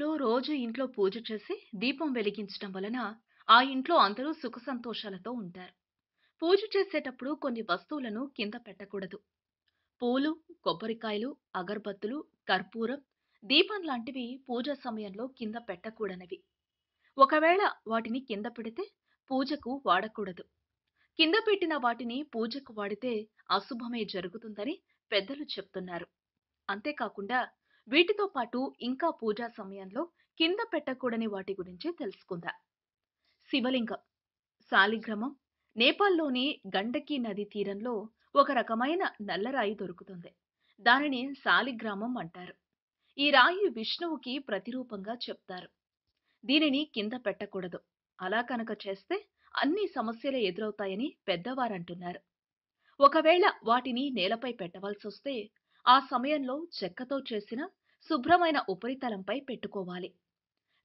రోజు ఇంట్లో పూజ చేసి దీపం వెలిగించటం వలన ఆ ఇంట్లో అందరూ సుఖ సంతోషాలతో ఉంటారు. పూజ చేసేటప్పుడు కొన్ని వస్తువులను కింద పెట్టకూడదు. పూలు కొబ్బరికాయలు అగర్బత్తులు కర్పూరం దీపం లాంటివి పూజ సమయంలో కింద పెట్టకూడనివి. ఒకవేళ వాటిని కింద పెడితే పూజకు వాడకూడదు. కింద పెట్టిన వాటిని పూజకు వాడితే అశుభమే జరుగుతుందని పెద్దలు చెప్తున్నారు. అంతేకాకుండా వీటితో పాటు ఇంకా పూజా సమయంలో కింద పెట్టకూడని వాటి గురించి తెలుసుకుందాం. శివలింగం. శాలిగ్రామం. నేపాల్లోని గండకీ నది తీరంలో ఒక రకమైన నల్లరాయి దొరుకుతుంది. దానిని శాలిగ్రామం అంటారు. ఈ రాయి విష్ణువుకి ప్రతిరూపంగా చెప్తారు. దీనిని కింద పెట్టకూడదు. అలా కనుక చేస్తే అన్ని సమస్యలు ఎదురవుతాయని పెద్దవారంటున్నారు. ఒకవేళ వాటిని నేలపై పెట్టవలసి వస్తే ఆ సమయంలో చెక్కతో చేసిన శుభ్రమైన ఉపరితలంపై పెట్టుకోవాలి.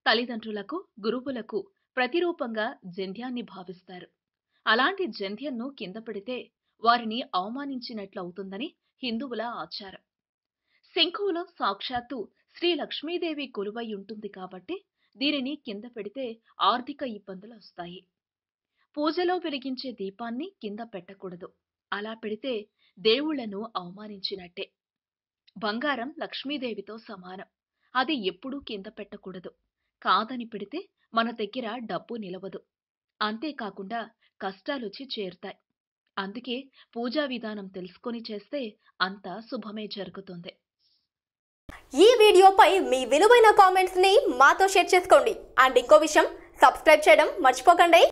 తల్లిదండ్రులకు గురువులకు ప్రతిరూపంగా జంధ్యాన్ని భావిస్తారు. అలాంటి జంధ్యంను కింద పెడితే వారిని అవమానించినట్లవుతుందని హిందువుల ఆచారం. శంఖువులో సాక్షాత్తు శ్రీ లక్ష్మీదేవి కొలువై ఉంటుంది కాబట్టి దీనిని కింద పెడితే ఆర్థిక ఇబ్బందులు వస్తాయి. పూజలో వెలిగించే దీపాన్ని కింద పెట్టకూడదు. అలా పెడితే దేవుళ్ళను అవమానించినట్టే. బంగారం లక్ష్మీదేవితో సమానం. అది ఎప్పుడూ కింద పెట్టకూడదు. కాదని పెడితే మన దగ్గర డబ్బు నిలవదు. అంతేకాకుండా కష్టాలొచ్చి చేరుతాయి. అందుకే పూజా విధానం తెలుసుకొని చేస్తే అంతా శుభమే జరుగుతుంది. ఈ వీడియోపై మీ విలువైన కామెంట్స్ని మాతో షేర్ చేసుకోండి. అండ్ ఇంకో విషయం సబ్స్క్రైబ్ చేయడం మర్చిపోకండి.